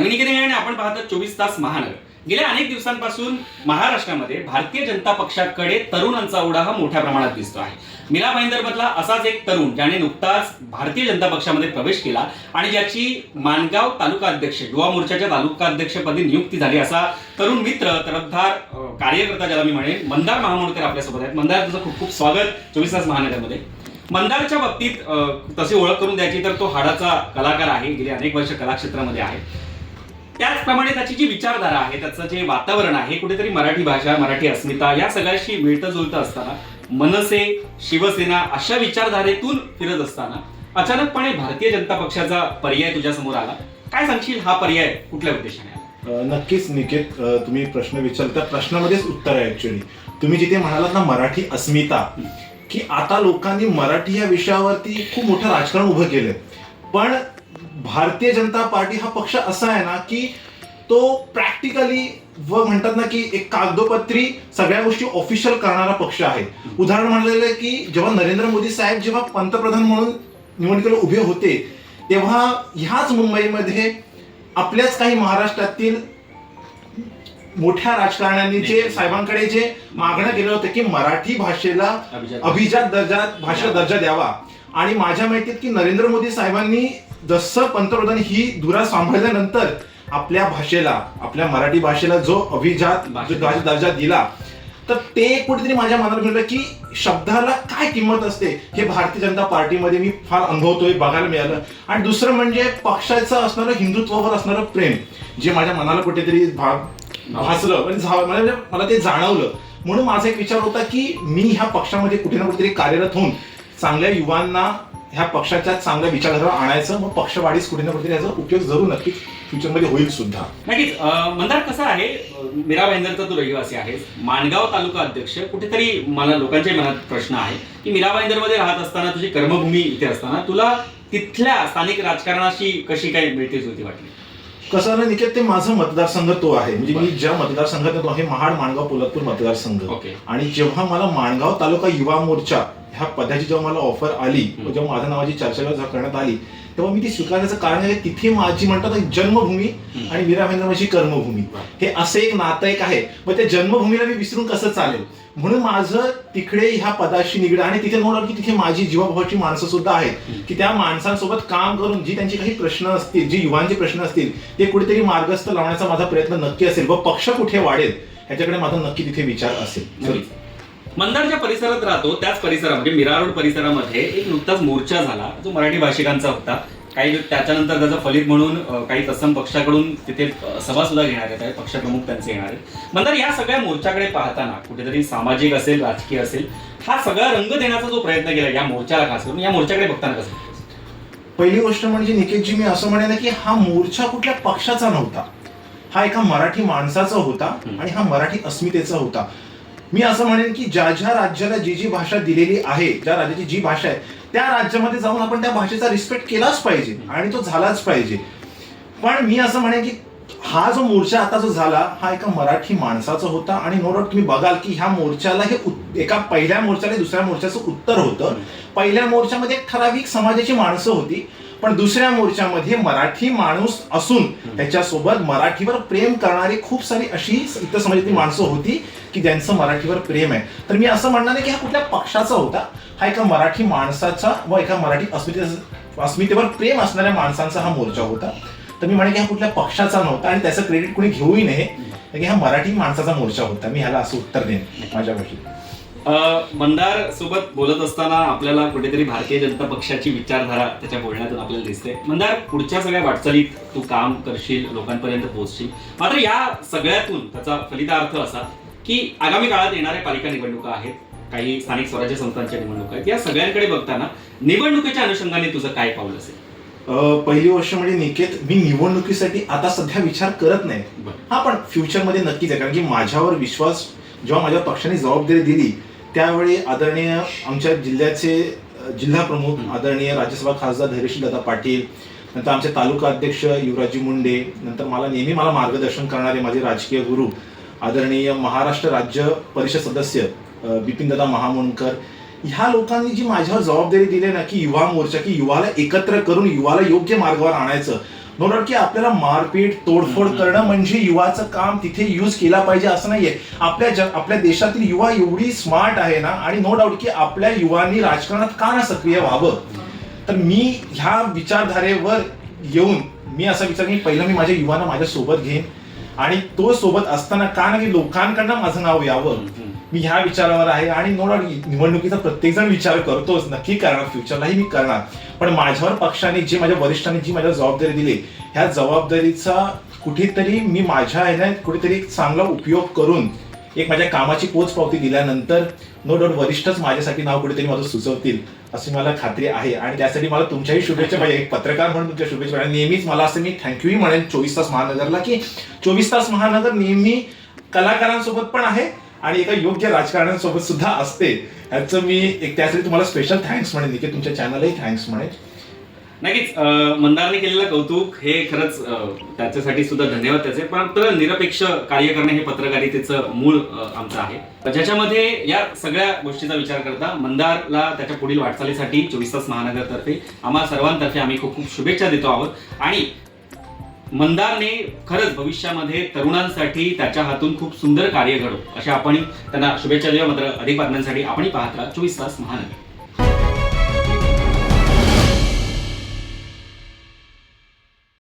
नमस्कार मी आणि आपण पाहतो चोवीस तास महानगर. गेल्या अनेक दिवसांपासून महाराष्ट्रामध्ये भारतीय जनता पक्षाकडे तरुणांचा ओढा हा मोठ्या प्रमाणात दिसतो आहे. मिला भाईंदर मधला असाच एक तरुण ज्याने नुकताच भारतीय जनता पक्षामध्ये प्रवेश केला आणि ज्याची माणगाव तालुका अध्यक्ष युवा मोर्चाच्या तालुका अध्यक्षपदी नियुक्ती झाली असा तरुण मित्र तरफदार कार्यकर्ता ज्याला मी म्हणेन मंदार महामोडकर आपल्यासोबत आहेत. मंदार तुझं खूप खूप स्वागत चोवीस तास महानगरमध्ये. मंदारच्या बाबतीत तशी ओळख करून द्यायची तर तो हाडाचा कलाकार आहे गेले अनेक वर्ष कलाक्षेत्रामध्ये आहे. त्याचप्रमाणे त्याची जी विचारधारा आहे त्याचं जे वातावरण आहे कुठेतरी मराठी भाषा मराठी अस्मिता या सगळ्याशी मिळतं जुळतं असताना मनसे शिवसेना अशा विचारधारेतून फिरत असताना अचानकपणे भारतीय जनता पक्षाचा पर्याय तुझ्या समोर आला. काय सांगशील हा पर्याय कुठल्या उद्देशाने नक्कीच निकेत तुम्ही प्रश्न विचारला त्या प्रश्नामध्येच उत्तर आहे ऍक्च्युली तुम्ही जिथे म्हणालात ना मराठी अस्मिता की आता लोकांनी मराठी या विषयावरती खूप मोठं राजकारण उभं केलंय. पण भारतीय जनता पार्टी हा पक्ष असा आहे ना की तो प्रॅक्टिकली व म्हणतात ना की एक कागदोपत्री सगळ्या गोष्टी ऑफिशियल करणारा पक्ष आहे उदाहरण म्हणलेलं आहे की जेव्हा नरेंद्र मोदी साहेब जेव्हा पंतप्रधान म्हणून निवडणुकीला उभे होते तेव्हा ह्याच मुंबईमध्ये आपल्याच काही महाराष्ट्रातील मोठ्या राजकारण्यांनी जे साहेबांकडे जे मागणं केलं होतं की मराठी भाषेला अभिजात. अभिजात दर्जा भाषा दर्जा द्यावा आणि माझ्या माहितीत की नरेंद्र मोदी साहेबांनी जसं पंतप्रधान ही धुरा सांभाळल्यानंतर आपल्या भाषेला आपल्या मराठी भाषेला जो अभिजात. जो दर्जा- दिला तर ते कुठेतरी माझ्या मनात मिळलं की शब्दाला काय किंमत असते? हे भारतीय जनता पार्टीमध्ये मी फार अनुभवतोय बघायला मिळालं. आणि दुसरं म्हणजे पक्षाचं असणारं हिंदुत्वावर असणारं प्रेम जे माझ्या मनाला कुठेतरी भाग भासलं म्हणजे म्हणजे मला ते जाणवलं. म्हणून माझा एक विचार होता की मी ह्या पक्षामध्ये कुठे ना कुठेतरी कार्यरत होऊन चांगल्या युवांना ह्या पक्षाच्या चांगल्या विचारधारा आणायचं मग पक्षवाढीस कुठे ना कुठे याचा उपयोग जरूर नक्कीच फ्युचरमध्ये होईल सुद्धा. नक्कीच मंदार कसं आहे मीरा भाईंदरचा तू रहिवासी आहेस माणगाव तालुका अध्यक्ष कुठेतरी मला लोकांच्या मनात प्रश्न आहे की मीरा भाईंदरमध्ये राहत असताना तुझी कर्मभूमी इथे असताना तुला तिथल्या स्थानिक राजकारणाशी कशी काही मिळतेच होती वाटली? कसं ना निकेत ते माझं मतदारसंघ तो आहे म्हणजे मी ज्या मतदारसंघात येतो आहे महाड माणगाव पोलादपूर मतदारसंघ ओके. आणि जेव्हा मला माणगाव तालुका युवा मोर्चा ह्या पदाची जेव्हा मला ऑफर आली. जेव्हा माझ्या नावाची चर्चा जेव्हा करण्यात आली तेव्हा मी ती स्वीकारण्याचं कारण आहे तिथे माझी म्हणतात जन्मभूमी. आणि मीरा माझी कर्मभूमी. हे असं एक नातं एक आहे. मग त्या जन्मभूमीला मी विसरून कसं चालेल? म्हणून माझं तिकडे ह्या पदाशी निगड आणि तिथे म्हणून की तिथे माझी जीवाभावाची माणसं सुद्धा आहेत. की त्या माणसांसोबत काम करून जी त्यांची काही प्रश्न असतील जी युवांचे प्रश्न असतील ते कुठेतरी मार्गस्थ लावण्याचा माझा प्रयत्न नक्की असेल व पक्ष कुठे वाढेल ह्याच्याकडे माझा नक्की तिथे विचार असेल. नक्कीच. मंदार ज्या परिसरात राहतो त्याच परिसरामध्ये मीरा रोड परिसरामध्ये एक नुकताच मोर्चा झाला जो मराठी भाषिकांचा होता काही त्याच्यानंतर त्याचं फलित म्हणून काही तत्सम पक्षाकडून तिथे सभा सुद्धा घेणार आहेत पक्षप्रमुख त्यांचे येणार आहेत मंदार या सगळ्या मोर्चाकडे पाहताना कुठेतरी सामाजिक असेल राजकीय असेल हा सगळा रंग देण्याचा जो प्रयत्न केला या मोर्चाला खास करून या मोर्चाकडे बघताना कसं पहिली गोष्ट म्हणजे निकेतजी मी असं म्हणेन की हा मोर्चा कुठल्या पक्षाचा नव्हता हा एका मराठी माणसाचा होता. आणि हा मराठी अस्मितेचा होता मी असं म्हणेन की ज्या ज्या राज्याला जी जी भाषा दिलेली आहे ज्या राज्याची जी भाषा आहे त्या राज्यामध्ये जाऊन आपण त्या भाषेचा रिस्पेक्ट केलाच पाहिजे आणि तो झालाच पाहिजे. पण मी असं म्हणेन की हा जो मोर्चा आता जो झाला हा एका मराठी माणसाचा होता आणि नो डाऊट तुम्ही बघाल की ह्या मोर्चाला हे एका पहिल्या मोर्चाला दुसऱ्या मोर्चाचं उत्तर होतं. पहिल्या मोर्चामध्ये एक ठराविक समाजाची माणसं होती. पण दुसऱ्या मोर्चामध्ये मराठी माणूस असून त्याच्यासोबत मराठीवर प्रेम करणारी खूप सारी अशी इतर समाजातली माणसं होती की ज्यांचं मराठीवर प्रेम आहे. तर मी असं म्हणणार नाही की हा कुठल्या पक्षाचा होता? हा एका मराठी माणसाचा व एका मराठी अस्मिते अस्मितेवर प्रेम असणाऱ्या माणसांचा हा मोर्चा होता. तर मी म्हणे की हा कुठल्या पक्षाचा नव्हता आणि त्याचं क्रेडिट कोणी घेऊही नये. की हा मराठी माणसाचा मोर्चा होता. मी ह्याला असं उत्तर देईन. माझ्या गोष्टी मंदार सोबत बोलत असताना आपल्याला कुठेतरी भारतीय जनता पक्षाची विचारधारा त्याच्या बोलण्यातून आपल्याला दिसते. मंदार पुढच्या सगळ्या वाटचालीत तू काम करशील लोकांपर्यंत पोहोचशील. मात्र या सगळ्यातून त्याचा फलितार्थ असा की आगामी काळात येणाऱ्या पालिका निवडणुका आहेत काही स्थानिक स्वराज्य संस्थांच्या निवडणुका आहेत. या सगळ्यांकडे बघताना निवडणुकीच्या अनुषंगाने तुझं काय पाऊल असेल? पहिली गोष्ट म्हणजे निकेत मी निवडणुकीसाठी आता सध्या विचार करत नाही. हा पण फ्युचरमध्ये नक्कीच आहे. कारण की माझ्यावर विश्वास जेव्हा माझ्या पक्षाने जबाबदारी दिली त्यावेळी आदरणीय आमच्या जिल्ह्याचे जिल्हा प्रमुख आदरणीय राज्यसभा खासदार धैर्यशील दादा पाटील नंतर आमचे तालुका अध्यक्ष युवराजी मुंडे नंतर मला नेहमी मला मार्गदर्शन करणारे माझे राजकीय गुरु आदरणीय महाराष्ट्र राज्य परिषद सदस्य बिपिन दादा महामुंडकर ह्या लोकांनी जी माझ्यावर जबाबदारी दिली ना की युवा मोर्चा की युवाला एकत्र करून युवाला योग्य मार्गावर आणायचं नो डाऊट की आपल्याला मारपीट तोडफोड. करणं म्हणजे युवाचं काम तिथे यूज केला पाहिजे असं नाहीये. आपल्या जग आपल्या देशातील युवा एवढी स्मार्ट आहे ना आणि नो डाऊट की आपल्या युवांनी राजकारणात का ना सक्रिय व्हावं? तर मी ह्या विचारधारेवर येऊन मी असा विचार की पहिलं मी माझ्या युवांना माझ्या सोबत घेईन. आणि तो सोबत असताना का ना की लोकांकडनं माझं नाव यावं? मी ह्या विचारावर आहे आणि नो डाऊट निवडणुकीचा प्रत्येक जण विचार करतोच नक्की करणार फ्युचरलाही मी करणार. पण माझ्यावर पक्षाने जे माझ्या वरिष्ठांनी जी माझ्या जबाबदारी दिली ह्या जबाबदारीचा कुठेतरी मी माझ्या ह्याने कुठेतरी एक चांगला उपयोग करून एक माझ्या कामाची पोच पावती दिल्यानंतर नो डाऊट वरिष्ठच माझ्यासाठी नाव कुठेतरी माझं सुचवतील अशी मला खात्री आहे. आणि त्यासाठी मला तुमच्याही शुभेच्छा पाहिजे. एक पत्रकार म्हणून तुमच्या शुभेच्छा पाहिजे. नेहमीच मला असं मी थँक्यूही म्हणेन. चोवीस तास महानगरला की चोवीस तास महानगर नेहमी कलाकारांसोबत पण आहे. आणि एका योग्य राजकारण्यांसोबत सुद्धा असते. ह्याचं मी एक त्यासाठी तुम्हाला स्पेशल थँक्स म्हणेन की तुमच्या चॅनलही थँक्स म्हणेन नक्कीच मंदारने केलेलं कौतुक हे खरंच त्याच्यासाठी सुद्धा धन्यवाद त्याचे. पण निरपेक्ष कार्य करणे हे पत्रकारितेचं मूळ आमचं आहे. ज्याच्यामध्ये या सगळ्या गोष्टीचा विचार करता मंदारला त्याच्या पुढील वाटचालीसाठी चोवीस तास महानगरतर्फे आम्हा सर्वांतर्फे आम्ही खूप खूप शुभेच्छा देतो आहोत. आणि मंदारने खरंच भविष्यामध्ये तरुणांसाठी त्याच्या हातून खूप सुंदर कार्य घडो. अशा आपण त्यांना शुभेच्छा देऊया. मात्र अधिक बातम्यांसाठी आपण पाहत राहा. चोवीस तास महानगर.